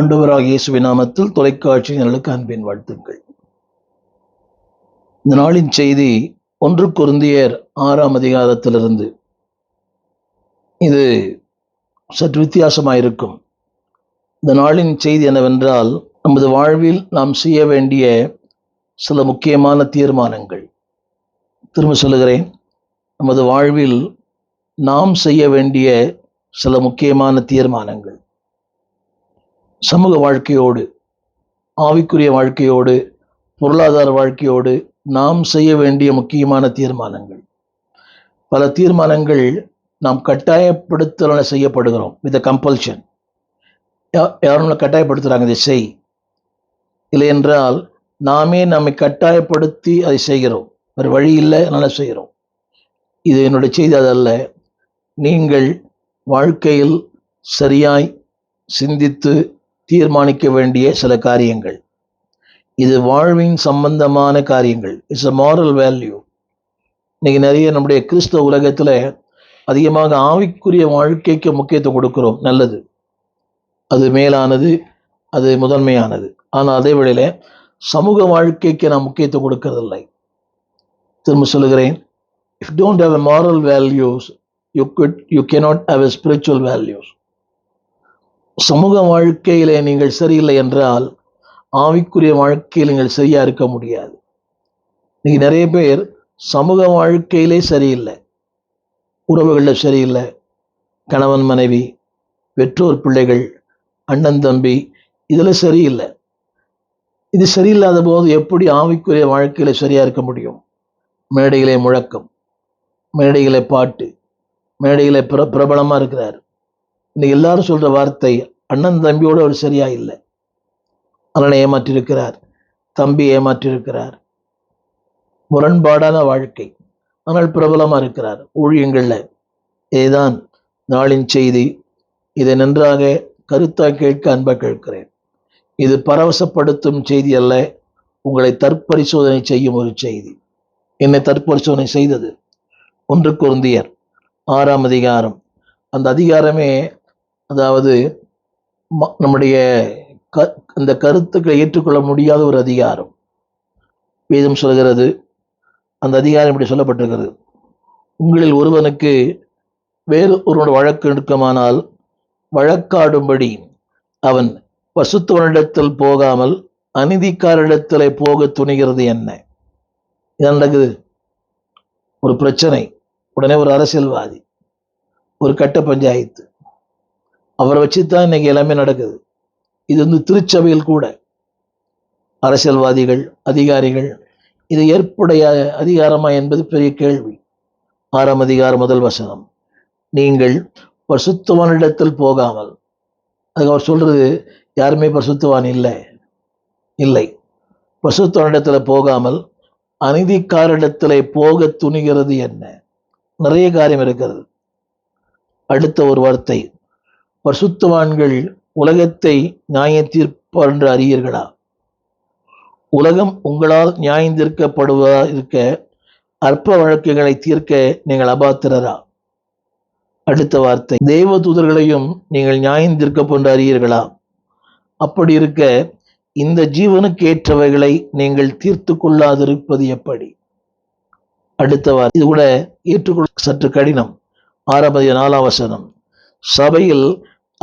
ஆண்டவராக இயேசுவின் நாமத்தில் தொலைக்காட்சி நல்லுக்கு அன்பின் வாழ்த்துக்கள். இந்த நாளின் செய்தி ஒன்று குருந்தியர் ஆறாம் அதிகாரத்திலிருந்து. இது சற்று வித்தியாசமாயிருக்கும். இந்த நாளின் செய்தி என்னவென்றால் நமது வாழ்வில் நாம் செய்ய வேண்டிய சில முக்கியமான தீர்மானங்கள். திரும்ப சொல்லுகிறேன் நமது வாழ்வில் நாம் செய்ய வேண்டிய சில முக்கியமான தீர்மானங்கள். சமூக வாழ்க்கையோடு ஆவிக்குரிய வாழ்க்கையோடு பொருளாதார வாழ்க்கையோடு நாம் செய்ய வேண்டிய முக்கியமான தீர்மானங்கள். பல தீர்மானங்கள் நாம் கட்டாயப்படுத்தல செய்யப்படுகிறோம். வித் கம்பல்ஷன் யாரும் கட்டாயப்படுத்துகிறாங்க இதை செய். இல்லை என்றால் நாமே நம்மை கட்டாயப்படுத்தி அதை செய்கிறோம். வேறு வழி இல்லை நல்லா செய்கிறோம். இது என்னுடைய செய்தி அதல்ல நீங்கள் வாழ்க்கையில் சரியாய் சிந்தித்து தீர்மானிக்க வேண்டிய சில காரியங்கள். இது வாழ்வின் சம்பந்தமான காரியங்கள். இட்ஸ் அ மாரல் வேல்யூ இன்னைக்கு நிறைய நம்முடைய கிறிஸ்தவ உலகத்தில் அதிகமாக ஆவிக்குரிய வாழ்க்கைக்கு முக்கியத்துவம் கொடுக்கிறோம். நல்லது. அது மேலானது அது முதன்மையானது. ஆனால் அதே வேளையில் சமூக வாழ்க்கைக்கு நான் முக்கியத்துவம் கொடுக்கறதில்லை. திரும்ப சொல்லுகிறேன். If don't have a moral values you could you cannot have a spiritual values சமூக வாழ்க்கையிலே நீங்கள் சரியில்லை என்றால் ஆவிக்குரிய வாழ்க்கையில் நீங்கள் சரியாக இருக்க முடியாது. இன்னைக்கு நிறைய பேர் சமூக வாழ்க்கையிலே சரியில்லை. உறவுகளில் சரியில்லை. கணவன் மனைவி பெற்றோர் பிள்ளைகள் அண்ணன் தம்பி இதில் சரியில்லை. இது சரியில்லாத போது எப்படி ஆவிக்குரிய வாழ்க்கையில் சரியாக இருக்க முடியும்? மேடையிலே முழக்கம் மேடையிலே பாட்டு மேடையிலே பிர பிரபலமாக இருக்கிறார். இன்னைக்கு எல்லாரும் சொல்ற வார்த்தை அண்ணன் தம்பியோடு அவர் சரியா இல்லை. அண்ணனை ஏமாற்றியிருக்கிறார் தம்பி ஏமாற்றியிருக்கிறார். முரண்பாடான வாழ்க்கை. ஆனால் பிரபலமா இருக்கிறார். ஊழியங்கள்ல இதுதான் நாளின் செய்தி இதை நன்றாக கருத்தாக கேட்க அன்பாக கேட்கிறேன். இது பரவசப்படுத்தும் செய்தி அல்ல உங்களை தற்பரிசோதனை செய்யும் ஒரு செய்தி. என்னை தற்பரிசோதனை செய்தது? ஒன்று குருந்தியர் ஆறாம் அதிகாரம். அந்த அதிகாரமே அதாவது ம- நம்முடைய க அந்த கருத்துக்களை ஏற்றுக்கொள்ள முடியாத ஒரு அதிகாரம். வேதம் சொல்கிறது அந்த அதிகாரம் இப்படி சொல்லப்பட்டிருக்கிறது. உங்களில் ஒருவனுக்கு வேறு ஒருவனோட வழக்கு எடுக்குமானால் வழக்காடும்படி அவன் பசுத்தவனிடத்தில் போகாமல் அநீதிக்காரிடத்தில் போக துணிகிறது என்ன? இது நடக்குது? ஒரு பிரச்சனை. உடனே ஒரு அரசியல்வாதி ஒரு கட்ட பஞ்சாயத்து. அவரை வச்சு தான் இன்னைக்கு எல்லாமே நடக்குது. இது வந்து திருச்சபையில் கூட அரசியல்வாதிகள் அதிகாரிகள் இது ஏற்புடைய அதிகாரமா என்பது பெரிய கேள்வி. ஆறாம் அதிகாரம் முதல் வசனம். நீங்கள் பரிசுத்தவானிடத்தில் போகாமல் அதுக்கு அவர் சொல்றது யாருமே பரிசுத்தவான் இல்லை இல்லை. பரிசுத்தவானிடத்தில் போகாமல் அநீதிக்காரிடத்தில் போக துணிகிறது என்ன? நிறைய காரியம் இருக்கிறது. அடுத்த ஒரு வார்த்தை. பரிசுத்தவான்கள் உலகத்தை நியாய என்று அறியீர்களா? உலகம் உங்களால் நியாயந்தீர்க்கப்படுவதா இருக்க அற்ப வழக்குகளை தீர்க்க நீங்கள் அபாத்திரரா? அடுத்த வார்த்தை தெய்வ தூதர்களையும் நீங்கள் நியாயம் தீர்க்கப்பட்டு அறியீர்களா? அப்படி இருக்க இந்த ஜீவனுக்கு ஏற்றவைகளை நீங்கள் தீர்த்து கொள்ளாதிருப்பது எப்படி? அடுத்த வார்த்தை இது கூட ஏற்றுக்கொள்ள சற்று கடினம். ஆறாவது நாலாம் வசனம். சபையில்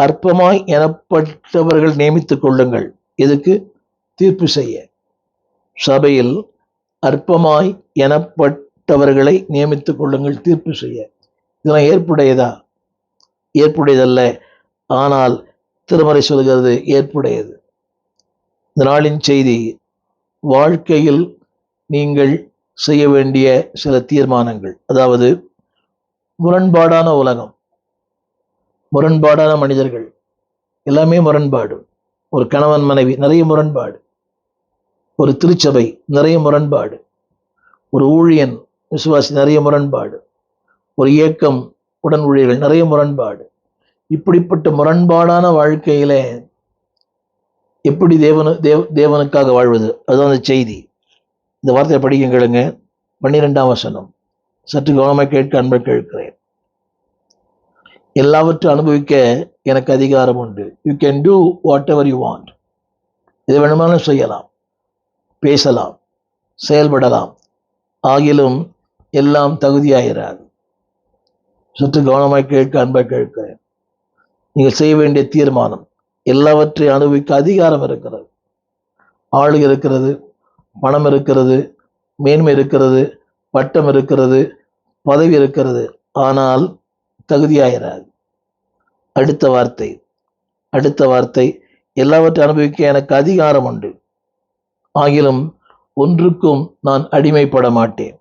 அற்பமாய் எனப்பட்டவர்கள் நியமித்துக் கொள்ளுங்கள். எதுக்கு தீர்ப்பு செய்ய. சபையில் அற்பமாய் எனப்பட்டவர்களை நியமித்துக் கொள்ளுங்கள். தீர்ப்பு செய்ய. இதெல்லாம் ஏற்புடையதா? ஏற்புடையதல்ல. ஆனால் திருமறை சொல்கிறது ஏற்புடையது. இந்த நாளின் செய்தி வாழ்க்கையில் நீங்கள் செய்ய வேண்டிய சில தீர்மானங்கள். அதாவது முரண்பாடான உலகம். முரண்பாடான மனிதர்கள். எல்லாமே முரண்பாடு. ஒரு கணவன் மனைவி நிறைய முரண்பாடு. ஒரு திருச்சபை நிறைய முரண்பாடு. ஒரு ஊழியன் விசுவாசி நிறைய முரண்பாடு. ஒரு இயக்கம் உடன் ஊழியர்கள் நிறைய முரண்பாடு. இப்படிப்பட்ட முரண்பாடான வாழ்க்கையில எப்படி தேவனு தேவ தேவனுக்காக வாழ்வது? அதுதான் அந்த செய்தி. இந்த வார்த்தையை படிக்க கேளுங்க பன்னிரெண்டாம் வசனம். சற்று கவனமாக கேட்க அன்பை கேட்கிறேன். எல்லாவற்றையும் அனுபவிக்க எனக்கு அதிகாரம் உண்டு. You can do whatever you want எது வேணுமானாலும் செய்யலாம். பேசலாம். செயல்படலாம். ஆகிலும் எல்லாம் தகுதியாகிறாது சற்று கவனமாக கேட்க அன்பாக கேட்கிறேன் நீங்கள் செய்ய வேண்டிய தீர்மானம் எல்லாவற்றையும் அனுபவிக்க அதிகாரம் இருக்கிறது. ஆள் இருக்கிறது பணம் இருக்கிறது மேன்மை இருக்கிறது பட்டம் இருக்கிறது பதவி இருக்கிறது. ஆனால் தகுதியாகிறார் அடுத்த வார்த்தை. அடுத்த வார்த்தை எல்லாவற்றை அனுபவிக்க எனக்கு அதிகாரம் உண்டு. ஆகிலும் ஒன்றுக்கும் நான் அடிமைப்பட மாட்டேன்.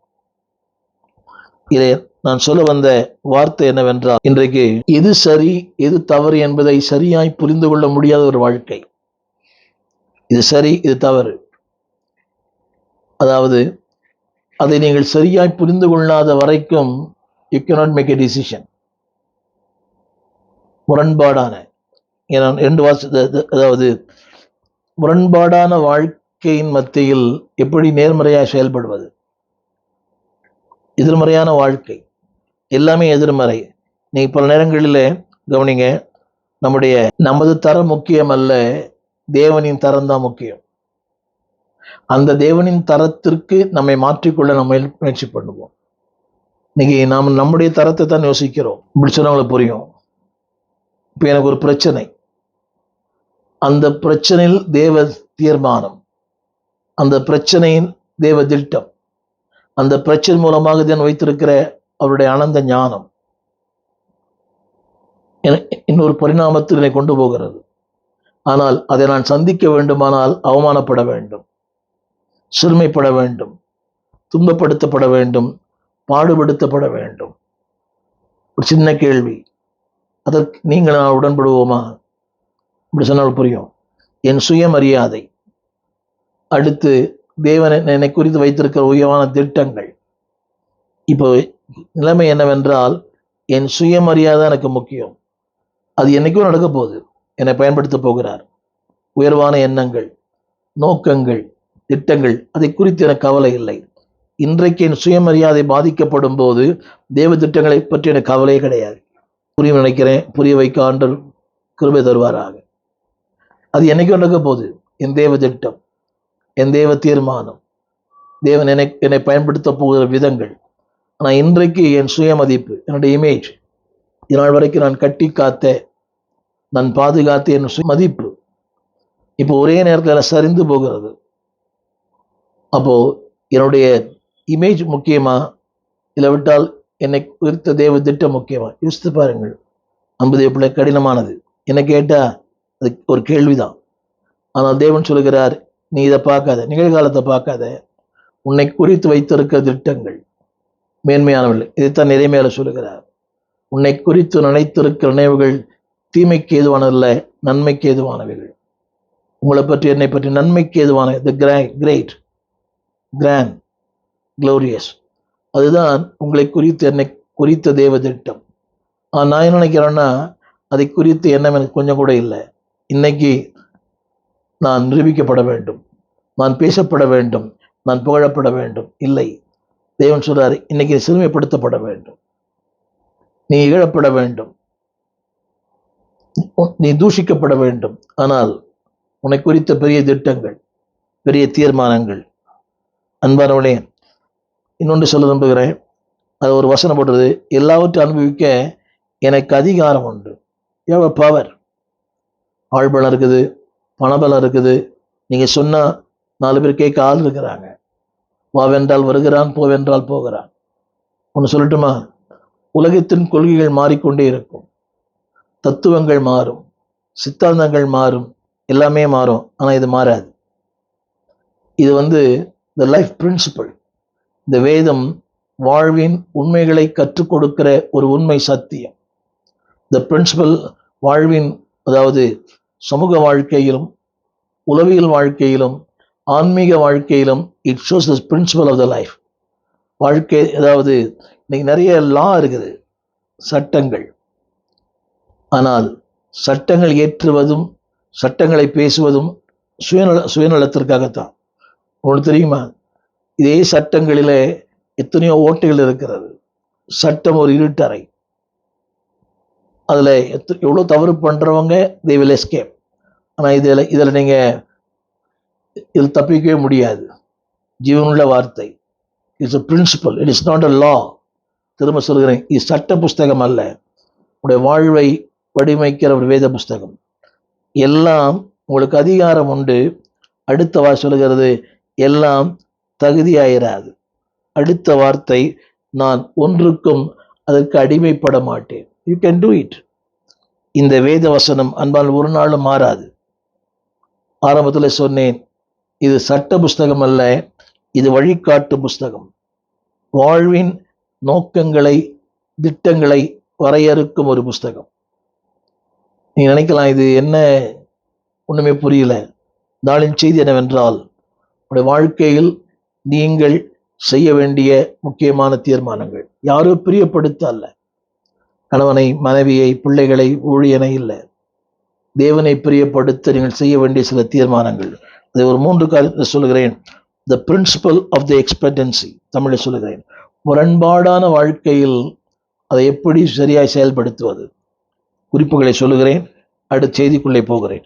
இதை நான் சொல்ல வந்த வார்த்தை என்னவென்றால் இன்றைக்கு எது சரி எது தவறு என்பதை சரியாய் புரிந்து கொள்ள முடியாத ஒரு வாழ்க்கை. இது சரி இது தவறு. அதாவது அதை நீங்கள் சரியாய் புரிந்து கொள்ளாத வரைக்கும் you not make a decision முரண்பாடான ஏன்னா ரெண்டு வாச அதாவது முரண்பாடான வாழ்க்கையின் மத்தியில் எப்படி நேர்மறையாக செயல்படுவது? எதிர்மறையான வாழ்க்கை. எல்லாமே எதிர்மறை. நீ பல நேரங்களில் கவனிங்க நம்முடைய நமது தரம் முக்கியம் அல்ல தேவனின் தரம் தான் முக்கியம். அந்த தேவனின் தரத்திற்கு நம்மை மாற்றிக்கொள்ள நம்ம முயற்சி பண்ணுவோம். இன்னைக்கு நாம் நம்முடைய தரத்தை தான் யோசிக்கிறோம். இப்படி சொன்னவங்களுக்கு புரியும். இப்போ எனக்கு ஒரு பிரச்சனை. அந்த பிரச்சனையில் தேவ தீர்மானம். அந்த பிரச்சனையின் தேவ திட்டம். அந்த பிரச்சனை மூலமாக தான் வைத்திருக்கிற அவருடைய அனந்த ஞானம். இன்னொரு பரிணாமத்தில் என்னை கொண்டு போகிறது. ஆனால் அதை நான் சந்திக்க வேண்டுமானால் அவமானப்பட வேண்டும். சிறுமைப்பட வேண்டும். துன்பப்படுத்தப்பட வேண்டும். பாடுபடுத்தப்பட வேண்டும். ஒரு சின்ன கேள்வி. அதற்கு நீங்கள் நான் உடன்படுவோமா? இப்படி சொன்னால் புரியும். என் சுயமரியாதை. அடுத்து தேவன் என்னை- குறித்து வைத்திருக்கிற உயர்வான திட்டங்கள். இப்போ நிலைமை என்னவென்றால் என் சுயமரியாதை எனக்கு முக்கியம். அது என்னைக்கும் நடக்க போகுது. என்னை பயன்படுத்த போகிறார். உயர்வான எண்ணங்கள் நோக்கங்கள் திட்டங்கள் அதை குறித்து எனக்கு கவலை இல்லை. இன்றைக்கு என் சுயமரியாதை பாதிக்கப்படும் போது தேவ திட்டங்களை பற்றி எனக்கு கவலையே கிடையாது. புரிய நினைக்கிறேன் புரிய வைக்க ஆண்டர் கிருபை தருவாராக. அது என்னைக்கும் நடக்க போகுது. என் தேவ திட்டம் என் தேவ தீர்மானம் தேவன் என்னை என்னை பயன்படுத்த போகிற விதங்கள். ஆனால் இன்றைக்கு என் சுயமதிப்பு என்னுடைய இமேஜ் இதனால் வரைக்கும் நான் கட்டி காத்த நான் பாதுகாத்த என் சுய மதிப்பு இப்போ ஒரே நேரத்தில் சரிந்து போகிறது. அப்போ என்னுடைய இமேஜ் முக்கியமா இல்லாவிட்டால் என்னை குறித்த தேவ திட்டம் முக்கியமா? யோசித்து பாருங்கள். ஐம்பது பிள்ளை கடினமானது. என்ன கேட்டா அது ஒரு கேள்விதான். ஆனால் தேவன் சொல்கிறார் நீ இதை பார்க்காத. நிகழ்காலத்தை பார்க்காத. உன்னை குறித்து வைத்திருக்க திட்டங்கள் மேன்மையானவில்லை இதைத்தான் நிறைமையால சொல்லுகிறார். உன்னை குறித்து நினைத்திருக்கிற நினைவுகள் தீமைக்கு ஏதுவானதல்ல நன்மைக்கு ஏதுவானவைகள். உங்களை பற்றி என்னை பற்றி நன்மைக்கு ஏதுவான த கிரேட் கிராண்ட் க்ளோரியஸ் அதுதான் உங்களை குறித்து என்னை குறித்த தேவ திட்டம் நான் என்ன நினைக்கிறேன்னா அதை குறித்து எண்ணம் எனக்கு கொஞ்சம் கூட இல்லை. இன்னைக்கு நான் நிரூபிக்கப்பட வேண்டும். நான் பேசப்பட வேண்டும். நான் புகழப்பட வேண்டும். இல்லை. தேவன் சொல்றார் இன்னைக்கு சிறுமைப்படுத்தப்பட வேண்டும். நீ இகழப்பட வேண்டும். நீ தூஷிக்கப்பட வேண்டும். ஆனால் உன்னை குறித்த பெரிய திட்டங்கள் பெரிய தீர்மானங்கள். அன்பானவனே இன்னொன்று சொல்ல விரும்புகிறேன். அது ஒரு வசனம் போடுறது எல்லாவற்றையும் அனுபவிக்க எனக்கு அதிகாரம் உண்டு. எவ்வளோ பவர் ஆழ்பலம் இருக்குது பணபலம் இருக்குது. நீங்கள் சொன்னால் நாலு பேர் கேட்க ஆள் இருக்கிறாங்க. வாவென்றால் வருகிறான் போவென்றால் போகிறான். ஒன்று சொல்லட்டுமா? உலகத்தின் கொள்கைகள் மாறிக்கொண்டே இருக்கும். தத்துவங்கள் மாறும். சித்தாந்தங்கள் மாறும். எல்லாமே மாறும். ஆனால் இது மாறாது. இது வந்து த லைஃப் பிரின்சிபல் இந்த வேதம் வாழ்வின் உண்மைகளை கற்றுக் கொடுக்கிற ஒரு உண்மை சத்தியம். த பிரின்சிபல் வாழ்வின் அதாவது சமூக வாழ்க்கையிலும் உளவியல் வாழ்க்கையிலும் ஆன்மீக வாழ்க்கையிலும் it shows the principle of the life வாழ்க்கை அதாவது இன்னைக்கு நிறைய லா இருக்குது சட்டங்கள். ஆனால் சட்டங்கள் ஏற்றுவதும் சட்டங்களை பேசுவதும் சுயநல சுயநலத்திற்காகத்தான். உங்களுக்கு தெரியுமா? இதே சட்டங்களிலே எத்தனையோ ஓட்டைகள் இருக்கிறது. சட்டம் ஒரு இருட்டறை. அதில் எத் எவ்வளோ தவறு பண்ணுறவங்க தே வில் எஸ்கேப் ஆனால் இதில் இதில் நீங்கள் இதில் தப்பிக்கவே முடியாது. ஜீவனுள்ள வார்த்தை. It's a principle it is not a law திரும்ப சொல்கிறேன் இது சட்ட புஸ்தகம் அல்ல. உடைய வாழ்வை வடிவமைக்கிற ஒரு வேத புஸ்தகம். எல்லாம் உங்களுக்கு அதிகாரம் உண்டு. அடுத்த வா சொல்லுகிறது எல்லாம் தகுதியாயிராது. அடுத்த வார்த்தை நான் ஒன்றுக்கும் அதற்கு அடிமைப்பட மாட்டேன். யூ கேன் டூ இட் இந்த வேத வசனம் அன்பால் ஒரு நாளும் மாறாது. ஆரம்பத்தில் சொன்னேன் இது சட்ட புஸ்தகம் அல்ல இது வழிகாட்டு புஸ்தகம். வாழ்வின் நோக்கங்களை திட்டங்களை வரையறுக்கும் ஒரு புஸ்தகம். நீங்கள் நினைக்கலாம் இது என்ன? ஒன்றுமே புரியல. நாளின் செய்தி என்னவென்றால் உடைய வாழ்க்கையில் நீங்கள் செய்ய வேண்டிய முக்கியமான தீர்மானங்கள். யாரோ பிரியப்படுத்த அல்ல கணவனை மனைவியை பிள்ளைகளை ஊழியனை இல்லை. தேவனை பிரியப்படுத்த நீங்கள் செய்ய வேண்டிய சில தீர்மானங்கள். அதை ஒரு மூன்று காலத்தில் சொல்லுகிறேன். The principle of the expectancy தமிழில் சொல்லுகிறேன். முரண்பாடான வாழ்க்கையில் அதை எப்படி சரியாய் செயல்படுத்துவது? குறிப்புகளை சொல்லுகிறேன். அடுத்த செய்திக்குள்ளே போகிறேன்.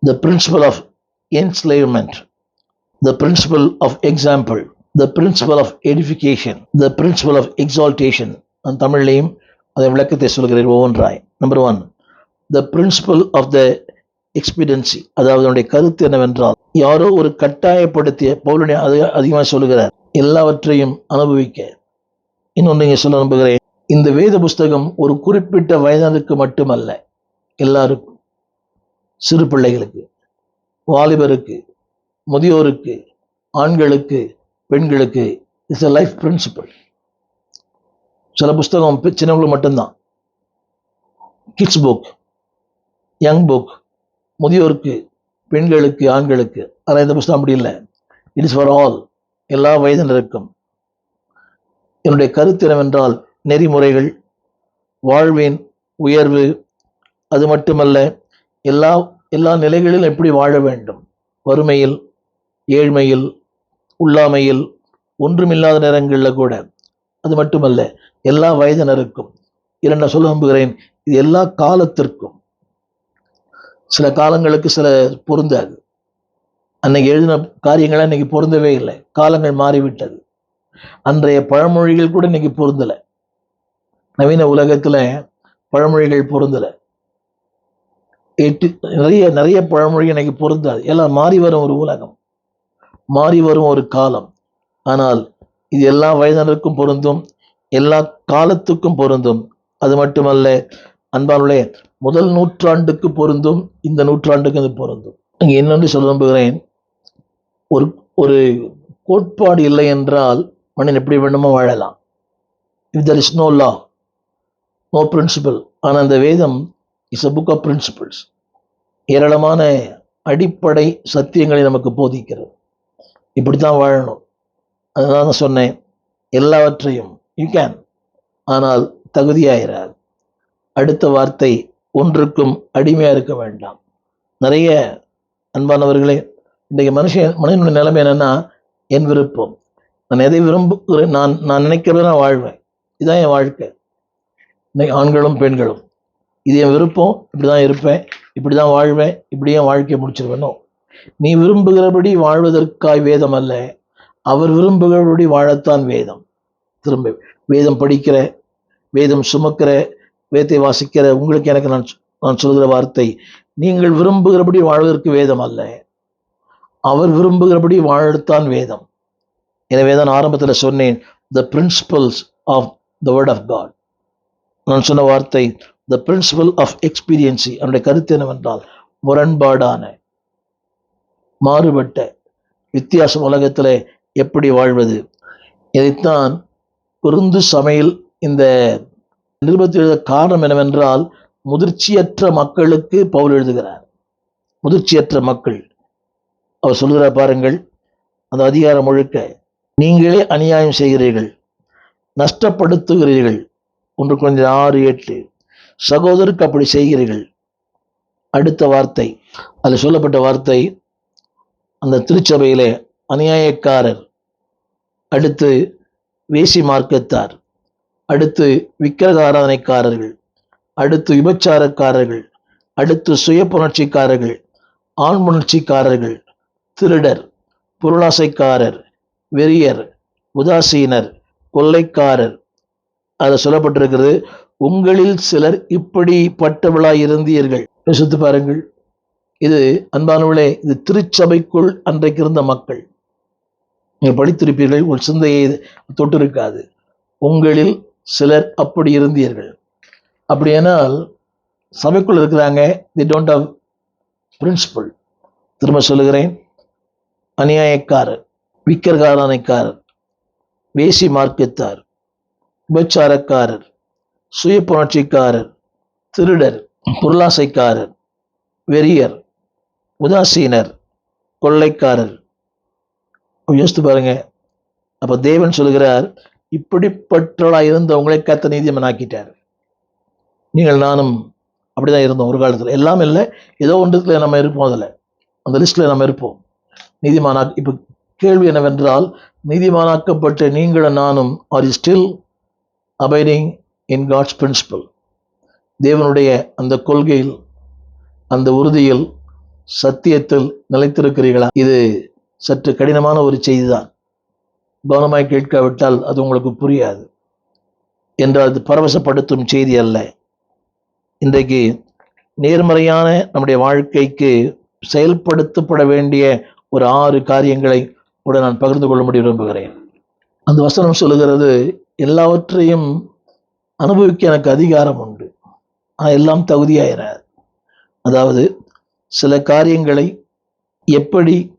The principle of enslavement the principle of example the principle of edification, the principle of exaltation அந்த தமிழ்லையும் அதை விளக்கத்தை சொல்கிறேன் ஒவ்வொன்றாய். Number one the principle of the expediency அதாவது அவனுடைய கருத்து என்னவென்றால் யாரோ ஒரு கட்டாயப்படுத்திய பவுலனை அது அதிகமாக சொல்லுகிறார் எல்லாவற்றையும் அனுபவிக்க. இன்னொன்று நீங்கள் சொல்ல நம்புகிறேன் இந்த வேத புஸ்தகம் ஒரு குறிப்பிட்ட வயதானருக்கு மட்டுமல்ல எல்லாருக்கும் சிறு பிள்ளைகளுக்கு வாலிபருக்கு முதியோருக்கு ஆண்களுக்கு பெண்களுக்கு இட்ஸ் எ லைஃப் பிரின்சிபல் சில புஸ்தகம் பி- சின்னவங்களுக்கு மட்டும்தான். கிட்ஸ் புக் யங் புக் முதியோருக்கு பெண்களுக்கு ஆண்களுக்கு. ஆனால் இந்த புஸ்தகம் அப்படி இல்லை. இட் இஸ் ஃபார் ஆல் எல்லா வயதினருக்கும். என்னுடைய கருத்து என்னவென்றால் நெறிமுறைகள் வாழ்வின் உயர்வு அது மட்டுமல்ல எல்லா எல்லா நிலைகளிலும் எப்படி வாழ வேண்டும்? வறுமையில் ஏழ்மையில் உள்ளாமையில் ஒன்றுமில்லாத நேரங்களில் கூட. அது மட்டுமல்ல எல்லா வயதினருக்கும் இரண்ட சொல்ல நம்புகிறேன் இது எல்லா காலத்திற்கும். சில காலங்களுக்கு சில பொருந்தாது. அன்னைக்கு எழுதின காரியங்கள் இன்னைக்கு பொருந்தவே இல்லை. காலங்கள் மாறிவிட்டது. அன்றைய பழமொழிகள் கூட இன்னைக்கு பொருந்தலை. நவீன உலகத்துல பழமொழிகள் பொருந்தலை. எட்டு நிறைய நிறைய பழமொழி இன்னைக்கு பொருந்தாது. எல்லாம் மாறி வரும் ஒரு உலகம். மாறி வரும் ஒரு காலம். ஆனால் இது எல்லா வயதினருக்கும் பொருந்தும் எல்லா காலத்துக்கும் பொருந்தும். அது மட்டுமல்ல அன்பானுடைய முதல் நூற்றாண்டுக்கு பொருந்தும் இந்த நூற்றாண்டுக்கு அது பொருந்தும். இங்கே இன்னொன்று சொல்ல விரும்புகிறேன். ஒரு ஒரு கோட்பாடு இல்லை என்றால் மனிதன் எப்படி வேண்டுமோ வாழலாம். If there is no law no principle ஆனால் அந்த வேதம் is a book of principles ஏராளமான அடிப்படை சத்தியங்களை நமக்கு போதிக்கிறது. இப்படி தான் வாழணும். அதுதான் நான் சொன்னேன். எல்லாவற்றையும் யூ கேன் ஆனால் தகுதியாயிராது. அடுத்த வார்த்தை ஒன்றுக்கும் அடிமையாக இருக்க வேண்டாம். நிறைய அன்பானவர்களே இன்றைக்கு மனுஷன் மனிதனுடைய நிலைமை என்னென்னா என் விருப்பம். நான் எதை விரும்புகிறேன் நான் நான் நினைக்கிறத நான் வாழ்வேன். இதுதான் என் வாழ்க்கை. இன்னைக்கு ஆண்களும் பெண்களும். இது என் விருப்பம் இப்படி தான் இருப்பேன். இப்படி தான் வாழ்வேன் இப்படி என் வாழ்க்கையை முடிச்சிருவேனோ? நீ விரும்புகிறபடி வாழ்வதற்காய் வேதம் அல்ல அவர் விரும்புகிறபடி வாழத்தான் வேதம். திரும்ப வேதம் படிக்கிற வேதம் சுமக்கிற வேதத்தை வாசிக்கிற உங்களுக்கு எனக்கு நான் நான் சொல்கிற வார்த்தை நீங்கள் விரும்புகிறபடி வாழ்வதற்கு வேதம் அல்ல அவர் விரும்புகிறபடி வாழத்தான் வேதம். எனவே தான் ஆரம்பத்தில் சொன்னேன் the principles of the word of God நான் சொன்ன வார்த்தை த பிரின்சிபல் ஆஃப் எக்ஸ்பீரியன்சி அவனுடைய கருத்து என்னவென்றால் முரண்பாடான மாறுபட்ட வித்தியாசம் உலகத்தில் எப்படி வாழ்வது? இதைத்தான் பொருந்து சமையல் இந்த நிருபத்தில் எழுத காரணம் என்னவென்றால் முதிர்ச்சியற்ற மக்களுக்கு பவுல் எழுதுகிறார். முதிர்ச்சியற்ற மக்கள். அவர் சொல்கிறார் பாருங்கள் அந்த அதிகாரம் முழுக்க நீங்களே அநியாயம் செய்கிறீர்கள் நஷ்டப்படுத்துகிறீர்கள். ஒன்று கொஞ்சம் ஆறு எட்டு. சகோதரருக்கு அப்படி செய்கிறீர்கள். அடுத்த வார்த்தை அதில் சொல்லப்பட்ட வார்த்தை அந்த திருச்சபையிலே அநியாயக்காரர் அடுத்து வேசி மார்க்கத்தார் அடுத்து விக்கிரக ஆராதனைக்காரர்கள் அடுத்து விபச்சாரக்காரர்கள் அடுத்து சுய புணர்ச்சிக்காரர்கள் ஆண் புணர்ச்சிக்காரர்கள் திருடர் பொருளாசைக்காரர் வெறியர் உதாசீனர் கொள்ளைக்காரர். அதை சொல்லப்பட்டிருக்கிறது உங்களில் சிலர் இப்படிப்பட்டவளாய் இருந்தீர்கள். யோசித்து பாருங்கள். இது அன்பானவர்களே இது திருச்சபைக்குள் அன்றைக்கு இருந்த மக்கள். நீங்கள் படித்திருப்பீர்கள் உங்கள் சிந்தையை தொட்டிருக்காது. உங்களில் சிலர் அப்படி இருந்தீர்கள். அப்படியானால் சபைக்குள் இருக்கிறாங்க தி டோன்ட் ஹவ் பிரின்சிபல் திரும்ப சொல்லுகிறேன் அநியாயக்காரர் விக்கர்காரணைக்காரர் வேசி மார்க்கத்தார் விபச்சாரக்காரர் சுய புணர்ச்சிக்காரர் திருடர் பொருளாசைக்காரர் வெறியர் உதாசீனர் கொள்ளைக்காரர். யோசித்து பாருங்க. அப்போ தேவன் சொல்கிறார் இப்படிப்பட்டவளாக இருந்தவங்களை கத்த நீதிமனாக்கிட்டார். நீங்கள் நானும் அப்படிதான் இருந்தோம் ஒரு காலத்தில். எல்லாம் இல்லை ஏதோ ஒன்றத்தில் நம்ம இருப்போம் அதில். அந்த லிஸ்ட்டில் நம்ம இருப்போம். நீதிமானா இப்போ கேள்வி என்னவென்றால் நீதிமானாக்கப்பட்ட நீங்களும் நானும் are E still abiding in God's principle தேவனுடைய அந்த கொள்கையில் அந்த உறுதியில் சத்தியத்தில் நிலைத்திருக்கிறீர்களா? இது சற்று கடினமான ஒரு செய்தி தான் கவனமாய் கேட்காவிட்டால் அது உங்களுக்கு புரியாது. என்றால் அது பரவசப்படுத்தும் செய்தி அல்ல. இன்றைக்கு நேர்மறையான நம்முடைய வாழ்க்கைக்கு செயல்படுத்தப்பட வேண்டிய ஒரு ஆறு காரியங்களை கூட நான் பகிர்ந்து கொள்ள முடிய விரும்புகிறேன். அந்த வசனம் சொல்லுகிறது எல்லாவற்றையும் அனுபவிக்க எனக்கு அதிகாரம் உண்டு. ஆனால் எல்லாம் தகுதியாயிராது. அதாவது சில காரியங்களை எப்படி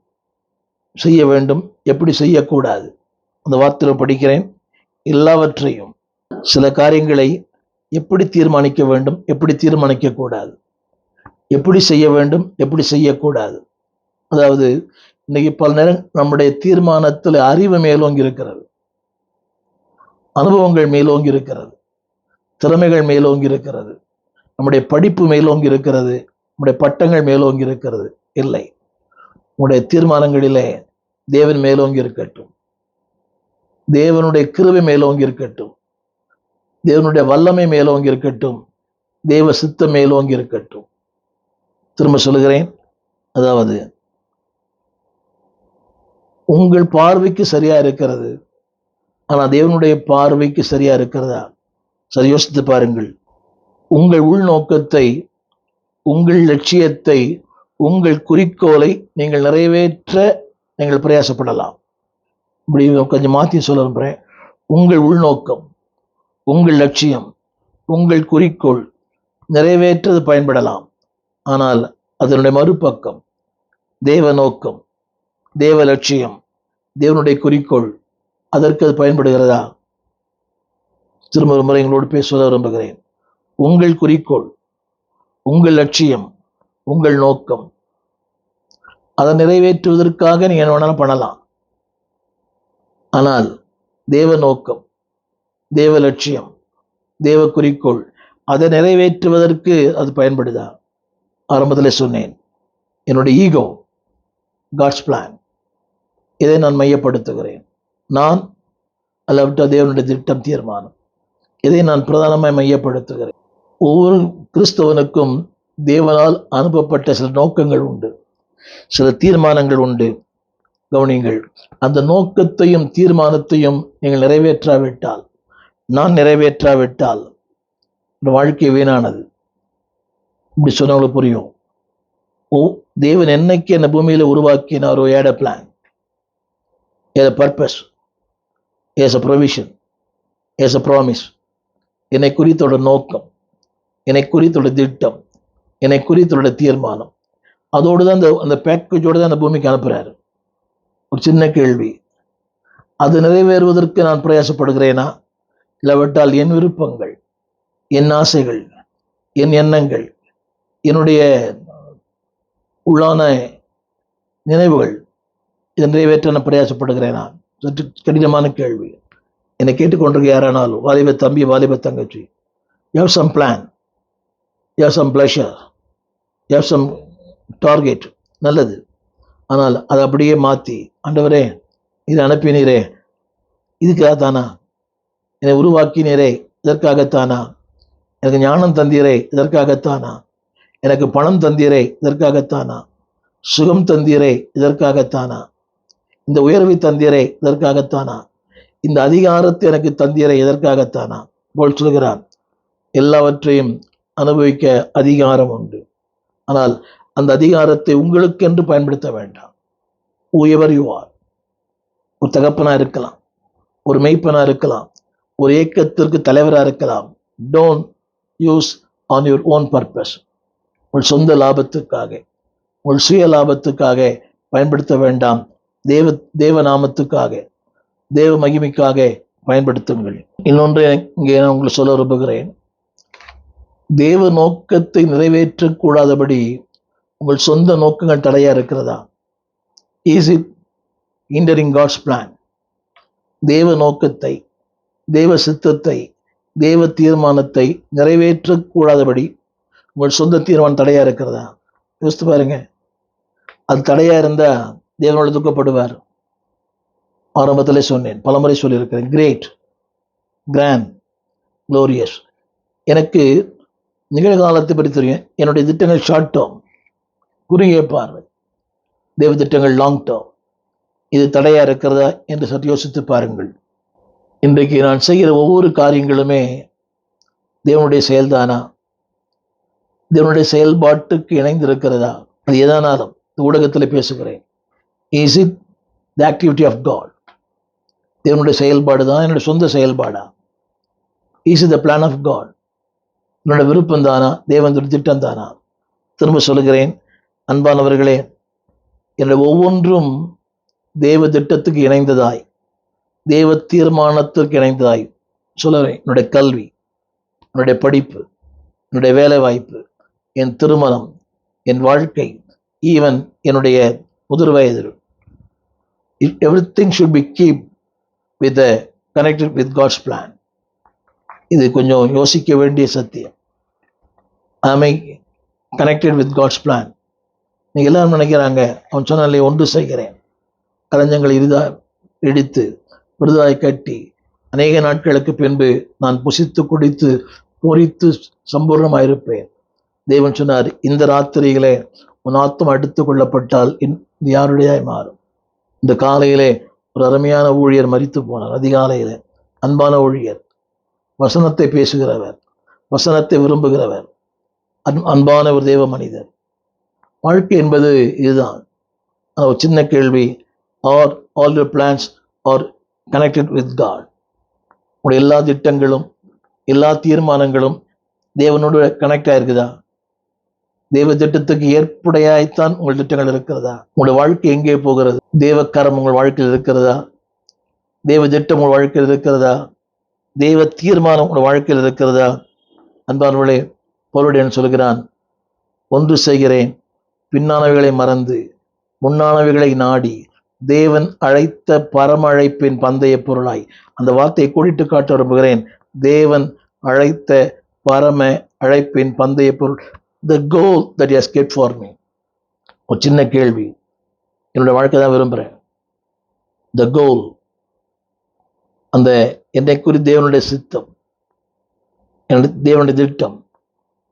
செய்ய வேண்டும் எப்படி செய்யக்கூடாது? அந்த வார்த்தையில் படிக்கிறேன். எல்லாவற்றையும் சில காரியங்களை எப்படி தீர்மானிக்க வேண்டும் எப்படி தீர்மானிக்க கூடாது எப்படி செய்ய வேண்டும் எப்படி செய்யக்கூடாது? அதாவது இன்னைக்கு பல நேரம் நம்முடைய தீர்மானத்தில் அறிவு மேலோங்கி இருக்கிறது. அனுபவங்கள் மேலோங்கி இருக்கிறது. திறமைகள் மேலோங்கி இருக்கிறது. நம்முடைய படிப்பு மேலோங்கி இருக்கிறது. நம்முடைய பட்டங்கள் மேலோங்கி இருக்கிறது. இல்லை. உங்களுடைய தீர்மானங்களிலே தேவன் மேலோங்கி இருக்கட்டும். தேவனுடைய கிருபை மேலோங்கி இருக்கட்டும். தேவனுடைய வல்லமை மேலோங்கி இருக்கட்டும். தேவ சித்தம் மேலோங்கி இருக்கட்டும். திரும்ப சொல்லுகிறேன். அதாவது உங்கள் பார்வைக்கு சரியா இருக்கிறது. ஆனா தேவனுடைய பார்வைக்கு சரியா இருக்கிறதா? சரி யோசித்து பாருங்கள். உங்கள் உள்நோக்கத்தை உங்கள் லட்சியத்தை உங்கள் குறிக்கோளை நீங்கள் நிறைவேற்ற நீங்கள் பிரயாசப்படலாம். இப்படி கொஞ்சம் மாற்றி சொல்ல விரும்புகிறேன் உங்கள் உள்நோக்கம் உங்கள் லட்சியம் உங்கள் குறிக்கோள் நிறைவேற்றது பயன்படலாம். ஆனால் அதனுடைய மறுபக்கம் தேவ நோக்கம் தேவ லட்சியம் தேவனுடைய குறிக்கோள் அதற்கு அது பயன்படுகிறதா? திரும்ப ஒரு முறை எங்களோடு பேச விரும்புகிறேன். உங்கள் குறிக்கோள் உங்கள் லட்சியம் உங்கள் நோக்கம். அதை நிறைவேற்றுவதற்காக நீங்க என்ன வேணாலும் பண்ணலாம். ஆனால் தேவ நோக்கம் தேவ லட்சியம் தேவ குறிக்கோள் அதை நிறைவேற்றுவதற்கு அது பயன்படுதா? ஆரம்பத்தில் சொன்னேன். என்னுடைய ஈகோ காட்ஸ் பிளான் இதை நான் மையப்படுத்துகிறேன். நான் அல்லவிட்ட தேவனுடைய திட்டம் தீர்மானம். இதை நான் பிரதானமாக மையப்படுத்துகிறேன். ஒவ்வொரு கிறிஸ்தவனுக்கும் தேவனால் அனுப்பப்பட்ட சில நோக்கங்கள் உண்டு. சில தீர்மானங்கள் உண்டு. கவனிங்கள் அந்த நோக்கத்தையும் தீர்மானத்தையும் நீங்கள் நிறைவேற்றாவிட்டால் நான் நிறைவேற்றாவிட்டால் இந்த வாழ்க்கை வீணானது. இப்படி சொன்னவங்களுக்கு புரியும். ஓ தேவன் என்னைக்கு என்ன பூமியில் உருவாக்கினாரோ as the plan as the purpose as a provision as a promise என்னை குறித்தோட நோக்கம். என்னை குறித்தோட திட்டம் என்னை குறித்தோட தீர்மானம். அதோடு தான் அந்த அந்த பேக்கேஜோடு தான் அந்த பூமிக்கு அனுப்புகிறாரு ஒரு சின்ன கேள்வி. அது நிறைவேறுவதற்கு நான் பிரயாசப்படுகிறேனா? இல்லாவிட்டால் என் விருப்பங்கள் என் ஆசைகள் என் எண்ணங்கள் என்னுடைய உள்ளான நினைவுகள் இதை நிறைவேற்ற நான் பிரயாசப்படுகிறேனா? சற்று கடினமான கேள்வி. என்னை கேட்டுக்கொண்டிருக்க யாரானாலும் வாலிப தம்பி வாலிப தங்கச்சி you have some plan have some pleasure you some target நல்லது. ஆனால் அதை அப்படியே மாற்றி ஆண்டவரே இதை அனுப்பினீரே. இதுக்காக தானா என்னை உருவாக்கினீரே. இதற்காகத்தானா? எனக்கு ஞானம் தந்தீரே. இதற்காகத்தானா? எனக்கு பணம் தந்தீரே. இதற்காகத்தானா? சுகம் தந்தீரே. இதற்காகத்தானா? இந்த உயர்வை தந்தீரே. இதற்காகத்தானா? இந்த அதிகாரத்தை எனக்கு தந்தீரே. இதற்காகத்தானா? போல் சொல்கிறான். எல்லாவற்றையும் அனுபவிக்க அதிகாரம் உண்டு. ஆனால் அந்த அதிகாரத்தை உங்களுக்கென்று பயன்படுத்த வேண்டாம். உயவர் யூ ஆர் ஒரு தகப்பனா இருக்கலாம். ஒரு மெய்ப்பனா இருக்கலாம். ஒரு இயக்கத்திற்கு தலைவராக இருக்கலாம். Don't use on your own purpose உங்கள் சொந்த லாபத்துக்காக உங்கள் சுய லாபத்துக்காக பயன்படுத்த வேண்டாம். தேவ தேவ நாமத்துக்காக தேவ மகிமைக்காக பயன்படுத்துங்கள். இன்னொன்று இங்கே நான் உங்களுக்கு சொல்ல விரும்புகிறேன். தேவ நோக்கத்தை நிறைவேற்றக்கூடாதபடி உங்கள் சொந்த நோக்கங்கள் தடையாக இருக்கிறதா? Is it entering God's plan தேவ நோக்கத்தை தேவ சித்தத்தை தேவ தீர்மானத்தை நிறைவேற்றக்கூடாதபடி உங்கள் சொந்த தீர்மானம் தடையாக இருக்கிறதா? யோசித்து பாருங்க. அது தடையாக இருந்தால் தேவனோட துக்கப்படுவார். ஆரம்பத்தில் சொன்னேன் பலமுறை சொல்லியிருக்கிறேன். கிரேட் கிராண்ட் க்ளோரியஸ் எனக்கு நிகழ்காலத்தை பற்றி தெரியும் என்னுடைய திட்டங்கள் ஷார்ட் டேர்ம் குறுகிய பார்வை. தேவ திட்டங்கள் லாங் டேர்ம் இது தடையா இருக்கிறதா என்று சற்று யோசித்து பாருங்கள். இன்றைக்கு நான் செய்கிற ஒவ்வொரு காரியங்களுமே தேவனுடைய செயல்தானா? தேவனுடைய செயல்பாட்டுக்கு இணைந்திருக்கிறதா? அது எதானாலும்? இந்த ஊடகத்தில் பேசுகிறேன். Is it the activity of God தேவனுடைய செயல்பாடு தான் என்னுடைய சொந்த செயல்பாடா? Is it the plan of God என்னோட விருப்பம் தானா தேவனுடைய திட்டம் தானா? திரும்ப சொல்லுகிறேன். அன்பானவர்களே என்னுடைய ஒவ்வொன்றும் தேவ திட்டத்துக்கு இணைந்ததாய் தேவ தீர்மானத்திற்கு இணைந்ததாய் சொல்லுவேன் என்னுடைய கல்வி என்னுடைய படிப்பு என்னுடைய வேலை வாய்ப்பு என் திருமணம் என் வாழ்க்கை ஈவன் என்னுடைய முதிர் வயது everything should be keep with connected with God's plan இது கொஞ்சம் யோசிக்க வேண்டிய சத்தியம். I connected with God's plan நீங்கள் எல்லாரும் நினைக்கிறாங்க அவன் சொன்னாலே ஒன்று செய்கிறேன். கலைஞங்களை இரிதா இடித்து விருதாய் கட்டி அநேக நாட்களுக்கு பின்பு நான் புசித்து குடித்து பொறித்து சம்பூர்ணமாயிருப்பேன். தேவன் சொன்னார் இந்த ராத்திரியிலே உன் ஆத்தம் எடுத்து கொள்ளப்பட்டால் இன்- இது யாருடையாய் மாறும்? இந்த காலையிலே ஒரு அருமையான ஊழியர் மறித்து போனார். அதிகாலையிலே அன்பான ஊழியர் வசனத்தை பேசுகிறவர் வசனத்தை விரும்புகிறவர் அன் அன்பான ஒரு தேவ மனிதர். வாழ்க்கை என்பது இதுதான். ஒரு சின்ன கேள்வி. Are all your plans are connected with God உங்களுடைய எல்லா திட்டங்களும் எல்லா தீர்மானங்களும் தேவனோடு கனெக்ட் ஆயிருக்குதா? தேவ திட்டத்துக்கு ஏற்புடையாய்த்தான் உங்கள் திட்டங்கள் இருக்கிறதா? உங்களுடைய வாழ்க்கை எங்கே போகிறது? தேவக்காரம் உங்கள் வாழ்க்கையில் இருக்கிறதா? தேவ திட்டம் உங்கள் வாழ்க்கையில் இருக்கிறதா? தேவ தீர்மானம் உங்கள் வாழ்க்கையில் இருக்கிறதா? அன்பானவர்களே பவுலுடையன் சொல்கிறான் ஒன்று செய்கிறேன். பின்னானவைகளை மறந்து முன்னானவைகளை நாடி தேவன் அழைத்த பரம அழைப்பின் பந்தய பொருளாய். அந்த வார்த்தையை கூடிட்டு காட்ட விரும்புகிறேன். தேவன் அழைத்த பரம அழைப்பின் பந்தய பொருள். The goal that is get for me ஒரு சின்ன கேள்வி. என்னோட வாழ்க்கை தான் விரும்புகிறேன். த கோல் அந்த என்னை குறி தேவனுடைய சித்தம். என்னுடைய தேவனுடைய திட்டம்.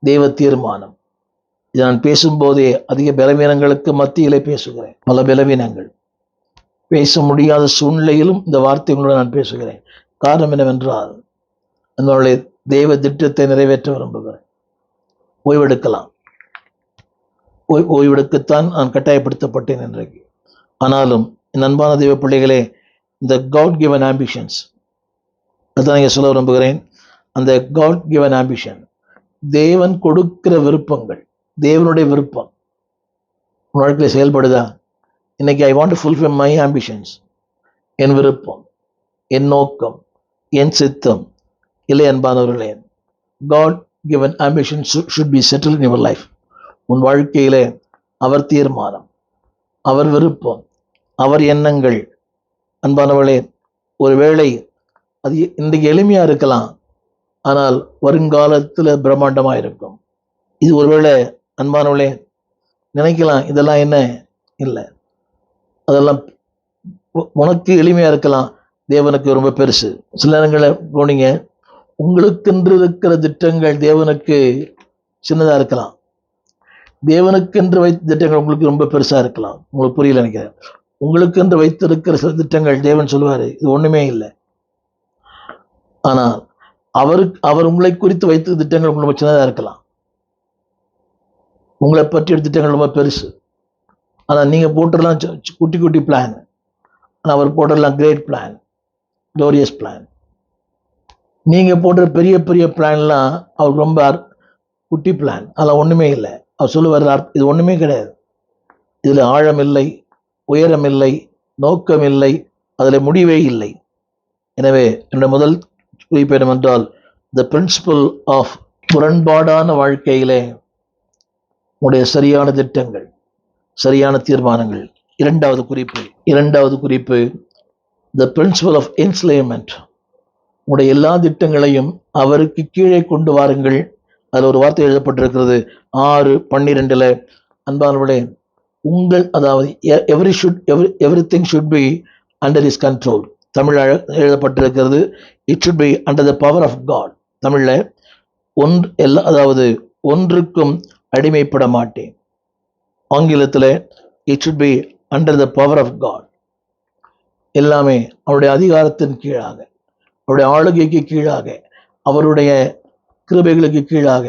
தேவ தீர்மானம் இதை நான் பேசும்போதே அதிக பலவீனங்களுக்கு மத்தியிலே பேசுகிறேன். பல பலவீனங்கள். பேச முடியாத சூழ்நிலையிலும் இந்த வார்த்தைகளோடு நான் பேசுகிறேன். காரணம் என்னவென்றால் என்னுடைய தெய்வ திட்டத்தை நிறைவேற்ற விரும்புகிறேன். ஓய்வெடுக்கலாம். ஓய் ஓய்வெடுக்கத்தான் நான் கட்டாயப்படுத்தப்பட்டேன் இன்றைக்கு. ஆனாலும் என் அன்பான தெய்வ பிள்ளைகளே இந்த காட் கிவன் ஆம்பிஷன்ஸ் அதான் இங்கே சொல்ல விரும்புகிறேன். அந்த காட் கிவன் ஆம்பிஷன் தேவன் கொடுக்கிற விருப்பங்கள் தேவனுடைய விருப்பம். உன் வாழ்க்கையில் செயல்படுதா? இன்னைக்கு I want to fulfil my ambitions என் விருப்பம் என் நோக்கம் என் சித்தம். இல்லை அன்பானவர்களே God given ambition should be settle in your life உன் வாழ்க்கையிலே அவர் தீர்மானம் அவர் விருப்பம் அவர் எண்ணங்கள். அன்பானவர்களே ஒருவேளை அது இன்றைக்கு எளிமையா இருக்கலாம். ஆனால் வருங்காலத்தில் பிரம்மாண்டமாக இருக்கும் இது ஒருவேளை அன்பானவளே நினைக்கலாம் இதெல்லாம் என்ன? இல்லை. அதெல்லாம் உனக்கு எளிமையா இருக்கலாம். தேவனுக்கு ரொம்ப பெருசு. சில நேரங்களில் போனீங்க உங்களுக்கென்று இருக்கிற திட்டங்கள் தேவனுக்கு சின்னதா இருக்கலாம். தேவனுக்கென்று வைத்த திட்டங்கள் உங்களுக்கு ரொம்ப பெருசா இருக்கலாம். உங்களுக்கு புரியல நினைக்கிறேன். உங்களுக்கென்று வைத்திருக்கிற சில திட்டங்கள் தேவன் சொல்லுவாரு. இது ஒண்ணுமே இல்லை. ஆனால் அவருக்கு அவர் உங்களை குறித்து வைத்த திட்டங்கள் உங்களுக்கு ரொம்ப இருக்கலாம். உங்களை பற்றிய திட்டங்கள் ரொம்ப பெருசு. ஆனால் நீங்கள் போட்டுடலாம் குட்டி குட்டி பிளான் ஆனால் அவர் போட்டுடலாம் கிரேட் பிளான் க்ளோரியஸ் பிளான் நீங்கள் போடுற பெரிய பெரிய பிளான்லாம் அவருக்கு ரொம்ப குட்டி பிளான் அதெல்லாம் ஒன்றுமே இல்லை. அவர் சொல்லுவார் அர்த்த- இது ஒன்றுமே கிடையாது. இதில் ஆழம் இல்லை உயரம் இல்லை நோக்கம் இல்லை அதில் முடிவே இல்லை. எனவே என்னோட முதல் குறிப்பு என்றால் த பிரின்சிபல் ஆஃப் முரண்பாடான வாழ்க்கையிலே உடைய சரியான திட்டங்கள் சரியான தீர்மானங்கள். இரண்டாவது குறிப்பு இரண்டாவது குறிப்பு த பிரின்சிபல் ஆஃப் என்ஸ்லேமெண்ட் உடைய எல்லா திட்டங்களையும் அவருக்கு கீழே கொண்டு வாருங்கள். அதில் ஒரு வார்த்தை எழுதப்பட்டிருக்கிறது. ஆறு பன்னிரெண்டில் அன்பானவர்களே உங்கள் அதாவது every should every everything should be under is control Tamil எழுதப்பட்டிருக்கிறது. It should be under the power of God தமிழில் ஒன்று எல்லா அதாவது ஒன்றுக்கும் அடிமைப்பட மாட்டேன். ஆங்கிலத்தில் it should be under the power of God எல்லாமே அவருடைய அதிகாரத்தின் கீழாக அவருடைய ஆளுகைக்கு கீழாக அவருடைய கிருபைகளுக்கு கீழாக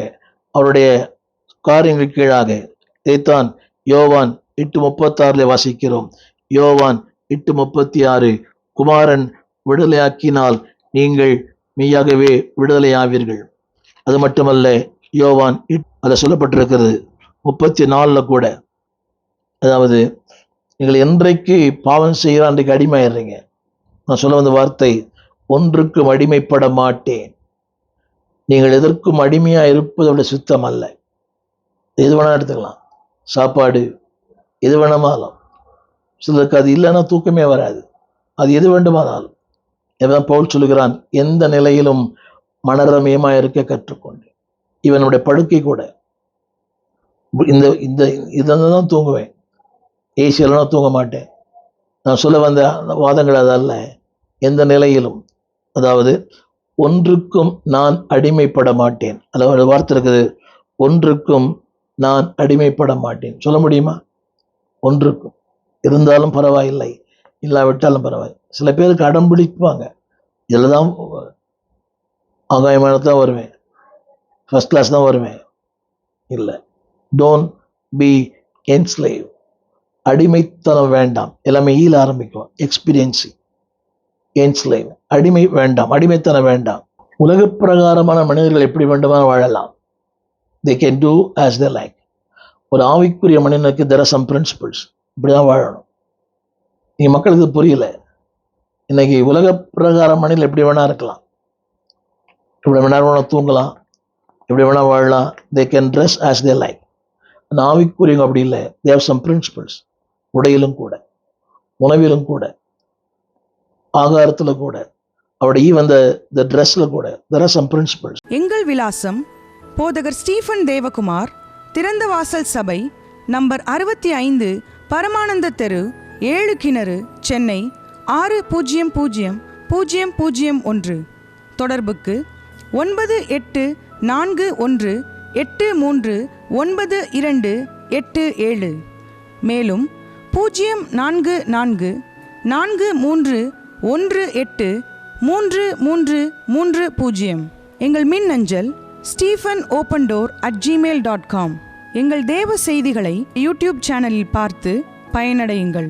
அவருடைய காரியங்களுக்கு கீழாக. இதைத்தான் யோவான் எட்டு முப்பத்தாறுல வாசிக்கிறோம். யோவான் எட்டு முப்பத்தி ஆறு குமாரன் விடுதலையாக்கினால் நீங்கள் மெய்யாகவே விடுதலையாவீர்கள். அது மட்டுமல்ல யோவான் அதில் சொல்லப்பட்டிருக்கிறது முப்பத்தி நாலில் கூட. அதாவது நீங்கள் என்றைக்கு பாவம் செய்கிறோம் அன்றைக்கு அடிமையிடுறீங்க நான் சொல்ல வந்த வார்த்தை ஒன்றுக்கும் அடிமைப்பட மாட்டேன். நீங்கள் எதற்கும் அடிமையா இருப்பதோட சுத்தம் அல்ல. எது வேணால் எடுத்துக்கலாம். சாப்பாடு எது வேணுமானாலும் சிலருக்கு அது இல்லைன்னா தூக்கமே வராது. அது எது வேண்டுமானாலும். இவன் போல் சொல்லுகிறான் எந்த நிலையிலும் மனரமியமா இருக்க கற்றுக்கொண்டேன். இவனுடைய படுக்கை கூட. இந்த இந்த இதில் தான் தூங்குவேன் ஏசியெல்லாம் தூங்க மாட்டேன். நான் சொல்ல வந்த வாதங்கள் அதல்ல எந்த நிலையிலும் அதாவது ஒன்றுக்கும் நான் அடிமைப்பட மாட்டேன். அதாவது வார்த்தை இருக்குது ஒன்றுக்கும் நான் அடிமைப்பட மாட்டேன். சொல்ல முடியுமா? ஒன்றுக்கும். இருந்தாலும் பரவாயில்லை. இல்லாவிட்டாலும் பரவாயில்லை. சில பேருக்கு அடம் பிடிப்பாங்க. இதில் தான் ஆகாயமான தான் வருவேன். ஃபஸ்ட் கிளாஸ் தான் வருவேன். இல்லை. டோன்ட் பி என்ஸ்லேவ் அடிமைத்தனம் வேண்டாம். எல்லாமே ஈல ஆரம்பிக்கும் எக்ஸ்பீரியன்ஸி என்ஸ்லேவ் அடிமை வேண்டாம். அடிமைத்தனம் வேண்டாம். உலக பிரகாரமான மனிதர்கள் எப்படி வேண்டுமான வாழலாம். They can do as they like ஒரு ஆவிக்குரிய மனிதனுக்கு தெர் ஆர் சம் பிரின்சிபிள்ஸ் இப்படிதான் வாழணும். இங்கே மக்களுக்கு புரியல. இன்னைக்கு உலக பிரகார மணியில் எப்படி வேணா இருக்கலாம். இப்படி வேணா வேணா தூங்கலாம். எப்படி வேணா வாழலாம். They can dress as they like ஆனால் ஆவிக்குரியவங்க அப்படி இல்லை. தேவ் சம் பிரின்சிபிள்ஸ் உடையிலும் கூட. உணவிலும் கூட. ஆகாரத்தில் கூட. அவருடைய ஈவன் த ட்ரெஸ்ஸில் கூட. தெர் ஆர் சம் பிரின்சிபிள்ஸ் எங்கள் விலாசம் போதகர் ஸ்டீஃபன் தேவகுமார் திறந்த வாசல் சபை நம்பர் அறுபத்தி ஐந்து பரமானந்த தெரு ஏழு கிணறு சென்னை ஆறு பூஜ்ஜியம் பூஜ்ஜியம் பூஜ்ஜியம் பூஜ்ஜியம் ஒன்று. தொடர்புக்கு ஒன்பது எட்டு நான்கு ஒன்று எட்டு மூன்று ஒன்பது இரண்டு எட்டு ஏழு. மேலும் பூஜ்ஜியம் நான்கு நான்கு நான்கு மூன்று ஒன்று எட்டு மூன்று மூன்று மூன்று பூஜ்ஜியம் எங்கள் மின் அஞ்சல் Stephen open door at Gmail dot com. எங்கள் தேவ செய்திகளை யூடியூப் சேனலில் பார்த்து பயனடையுங்கள்.